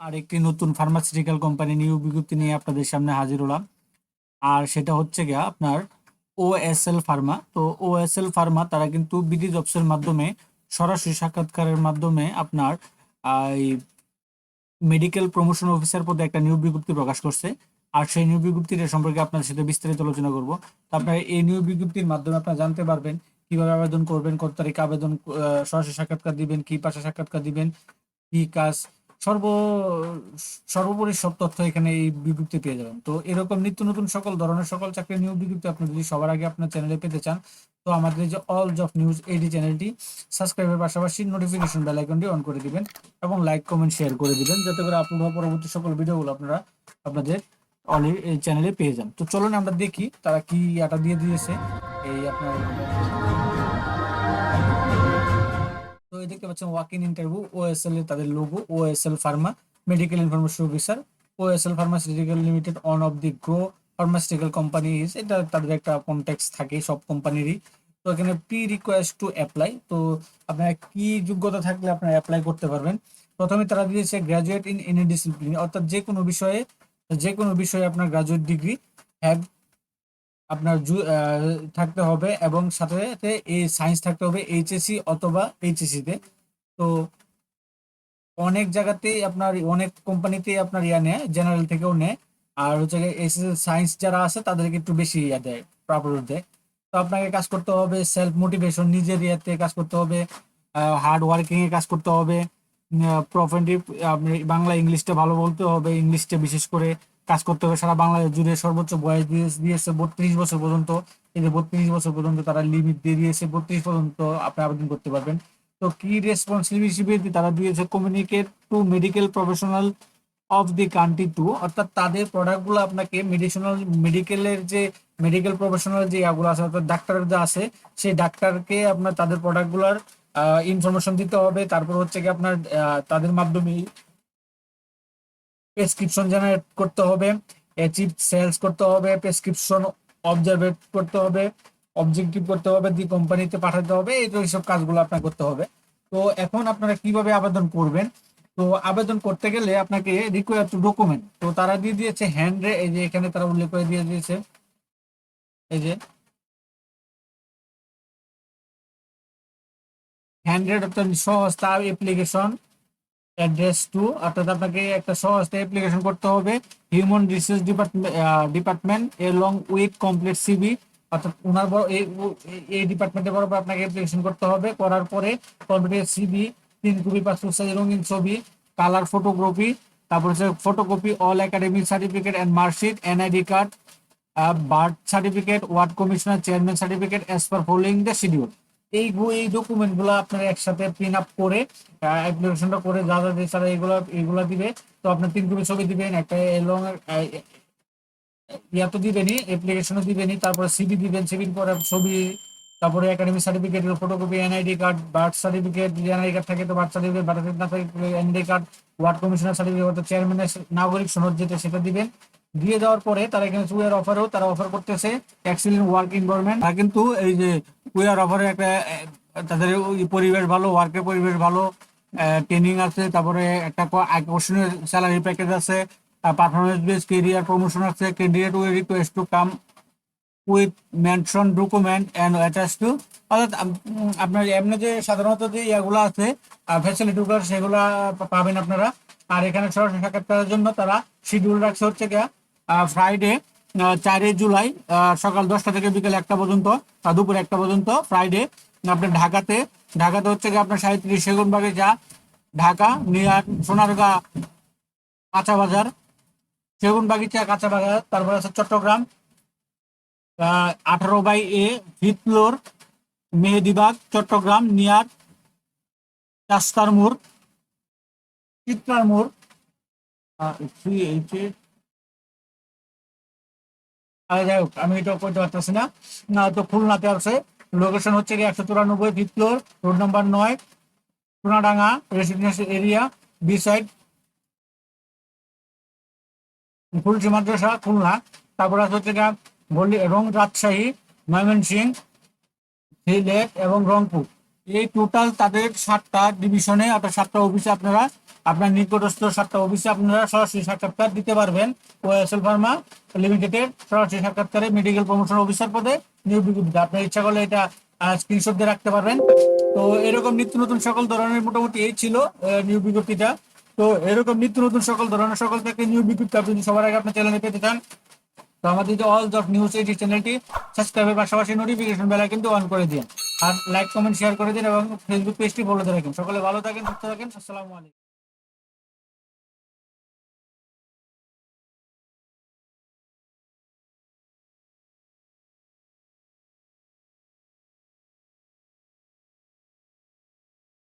আর একটি নতুন pharmaceutical company new বিজ্ঞপ্তি নিয়ে আপনাদের সামনে হাজির হলাম। আর সেটা হচ্ছে গিয়া আপনার ওএসএল ফার্মা তো ওএসএল ফার্মা তারা কিন্তু বিডি জবসের মাধ্যমে, সরাসরি সাক্ষাৎকারের মাধ্যমে আপনার মেডিকেল প্রমোশন অফিসার পদে একটা নিয়োগ বিজ্ঞপ্তি প্রকাশ করছে। আর সেই নিয়োগ বিজ্ঞপ্তির সম্পর্কে আপনার সাথে বিস্তারিত আলোচনা করব। তো আপনার এই নিয়োগ বিজ্ঞপ্তির মাধ্যমে আপনারা জানতে পারবেন কীভাবে আবেদন করবেন, কত তারিখে আবেদন সরাসরি সাক্ষাৎকার দিবেন, কি পাশে সাক্ষাৎকার দিবেন, কি কাজ সর্ব, সর্বোপরি সব তথ্য এখানে এই বিজ্ঞপ্তি পেয়ে যাবেন। তো এরকম নিত্য নতুন সকল ধরনের সকল চাকরির নিয়োগ বিজ্ঞপ্তি আপনি যদি সবার আগে আপনার চ্যানেলে পেতে চান, তো আমাদের যে অল জব নিউজ এইডি চ্যানেলটি সাবস্ক্রাইবের পাশাপাশি নোটিফিকেশন বেল আইকনটি অন করে দিবেন এবং লাইক কমেন্ট শেয়ার করে দিবেন, যাতে করে আপলোড পরবর্তী সকল ভিডিওগুলো আপনারা আপনাদের অলি এই চ্যানেলে পেয়ে যান। তো চলুন আমরা দেখি তারা কি এটা দিয়ে দিয়েছে এই আপনার তো এই দেখতে পাচ্ছেন ওয়াক ইন ইন্টারভিউ ওএসএল এর তাদের logo OSL pharma medical information officer OSL pharmaceutical limited on of the grow pharmaceutical company is এটা তাদের একটা কন্টেক্স থাকে সব কোম্পানিরই তো এখানে প্রি রিকোয়েস্ট টু অ্যাপ্লাই তো আপনার কি যোগ্যতা থাকলে আপনারা অ্যাপ্লাই করতে পারবেন। প্রথমে তারা দিয়েছে গ্রাজুয়েট ইন এনি ডিসিপ্লিন অর্থাৎ যে কোনো বিষয়ে, যে কোনো বিষয়ে আপনার গ্রাজুয়েট ডিগ্রি হ্যাভ আপনার থাকতে হবে এবং সাথে সাথে এই সায়েন্স থাকতে হবে এইচএসসি অথবা এইচএসসি তে। অনেক জায়গাতেই আপনার, অনেক কোম্পানিতেই আপনার ইয়া নেয় জেনারেল থেকেও নেয়। আর হচ্ছে এসএসসি সায়েন্স যারা আছে, তাদেরকে একটু বেশি ইয়া দেয় প্রাপ্য দেয়। তো আপনাকে কাজ করতে হবে সেলফ মোটিভেশন নিজের ইয়াতে কাজ করতে হবে হার্ড ওয়ার্কিং এ কাজ করতে হবে। প্রফেন্টিভ বাংলা ইংলিশটা ভালো বলতে হবে ইংলিশটা বিশেষ করে। কাজ করতে হবে। সারা বাংলাদেশ জুড়ে সর্বোচ্চ বয়স দিয়ে দিয়েছে বত্রিশ বছর পর্যন্ত। এই যে বত্রিশ বছর পর্যন্ত তারা লিমিট দিয়ে দিয়েছে। বত্রিশ পর্যন্ত আপনি আবেদন করতে পারবেন। তো কি রেসপন্সিবিলিটি তারা দিয়েছে? Communicate to medical professional of the country to অর্থাৎ তাদের প্রোডাক্টগুলো আপনাকে মেডিসিনাল মেডিকেলের যে মেডিকেল প্রফেশনাল যে ইয়াগুলো আছে, অর্থাৎ ডাক্তার যা আছে, সেই ডাক্তারকে আপনার তাদের প্রোডাক্টগুলোর ইনফরমেশন দিতে হবে। তারপর হচ্ছে কি আপনার তাদের মাধ্যমে প্রেসক্রিপশন জেনারেট করতে হবে অ্যাচিভ সেলস করতে হবে প্রেসক্রিপশন অবজারভেট করতে হবে অবজেক্টিভ করতে হবে দি কোম্পানিতে পাঠাতে হবে, এই এইসব কাজগুলো আপনার করতে হবে। তো এখন আপনারা কীভাবে আবেদন করবেন? তো আবেদন করতে গেলে আপনাকে রিকোয়ার টু ডকুমেন্ট তো তারা দিয়ে দিয়েছে হ্যান্ড এই যে এখানে তারা উল্লেখ করে দিয়ে দিয়েছে, এই যে হ্যান্ড্রেড অর্থাৎ সহস্তা অ্যাপ্লিকেশন অ্যাড্রেস টু অর্থাৎ আপনাকে একটা সহজতে অ্যাপ্লিকেশন করতে হবে। Human resource department department along with complete CV অর্থাৎ ওনার বড়, এই ডিপার্টমেন্টের বরাবর আপনাকে অ্যাপ্লিকেশন করতে হবে। করার পরে কমপ্লিট সিবি তিন কপি পাসপোর্ট সাইজ রঙিন ছবি কালার ফটোগ্রাফি তারপর হচ্ছে photocopy all academic certificate and marksheet NID card birth certificate ward commissioner chairman certificate as per following the schedule এই এই ডকুমেন্টগুলো আপনারা একসাথে প্রিন্ট আপ করে অ্যাপ্লিকেশনটা করে যা যা দিয়ে তারা এগুলো এগুলো দিবে, তো আপনার তিন কপি ছবি দিবেন, একটা লং ইয়া তো দিবেনই অ্যাপ্লিকেশনও দিবেনি তারপরে সিবি দিবেন সিবির পরে ছবি, তারপরে একাডেমিক সার্টিফিকেটের photocopy NID card birth certificate NID card থাকে তো বার্থ সার্টিফিকেট বার্থ সার্টিফিকেট না থাকে NID card ward commissioner certificate অর্থাৎ চেয়ারম্যানের নাগরিক সনদ যেটা, সেটা দিবেন। দিয়ে দেওয়ার পরে তারা এখানে উইয়ার অফারও তারা অফার করতেছে এক্সিলেন্ট ওয়ার্ক এনভায়রনমেন্ট তারা কিন্তু এই যে উইয়ার অফারে একটা তাদের পরিবেশ ভালো, ওয়ার্কের পরিবেশ ভালো ট্রেনিং আছে, তারপরে একটা আকর্ষণীয় স্যালারি প্যাকেজ আছে পারফরমেন্স বেস কেরিয়ার প্রমোশন আছে candidate we request to come with mention document and attach to অর্থাৎ আপনার এমনি যে সাধারণত যে ইয়েগুলো আছে ফ্যাসিলিটিগুলো সেগুলো পাবেন আপনারা। আর এখানে সরাসরি সাক্ষাৎকারের জন্য তারা শিডিউল রাখছে হচ্ছে গিয়া ফ্রাইডে চারই জুলাই সকাল দশটা থেকে বিকেল একটা পর্যন্ত দুপুর একটা পর্যন্ত ফ্রাইডে আপনার ঢাকাতে। ঢাকাতে হচ্ছে গিয়ে আপনার সাঁত্রিশ সেগুন বাগিচা ঢাকা, নিয়ার, সোনারগা কাঁচা বাজার সেগুন বাগিচা কাঁচা বাজার তারপর আছে চট্টগ্রাম আঠারো by A floor Mehedibag, Chattogram, near, চাস্তার মোড়, চিত্রার মোড় থ্রি এইট যাই হোক, আমি এটা করতে পারতেছি না। তো খুলনাতে আছে। লোকেশন হচ্ছে একশো চুরানব্বই ফিফথ ফ্লোর রোড নাম্বার নয়, Sonadanga residential area B side ফুলসি মাদ্রাসা, খুলনা। তারপর আছে হচ্ছে বললি এবং রাজশাহী, ময়মনসিংহ, সিলেট এবং রংপুর। এই টোটাল তাদের সাতটা ডিভিশনে অর্থাৎ সাতটা অফিসে আপনারা আপনার নিকটস্থ সাতটা অফিসে আপনারা সরাসরি সাক্ষাৎকার দিতে পারবেন। ওএসএল ফার্মা লিমিটেডের সরাসরি সাক্ষাৎকারে মেডিকেল প্রমোশন অফিসার পদে নিয়োগ বিজ্ঞপ্তি আপনার ইচ্ছা করলে এটা স্ক্রিনশট দিয়ে রাখতে পারবেন। তো এরকম নিত্য নতুন সকল ধরনের মোটামুটি এই ছিল নিয়োগ বিজ্ঞপ্তিটা। তো এরকম নিত্য নতুন সকল ধরনের সকল থেকে নিয়োগ বিজ্ঞপ্তি আপনি সবার আগে আপনার চ্যানেলে পেতে চান, তো আমাদের যে অল জব নিউজ এই চ্যানেলটি সাবস্ক্রাইবের পাশাপাশি নোটিফিকেশন বেলা কিন্তু অন করে দিন। আর লাইক কমেন্ট শেয়ার করে দিন এবং ফেসবুক পেজটি দিয়ে রাখেন। সকলে ভালো থাকেন, সুস্থ থাকেন। আসসালামু আলাইকুম।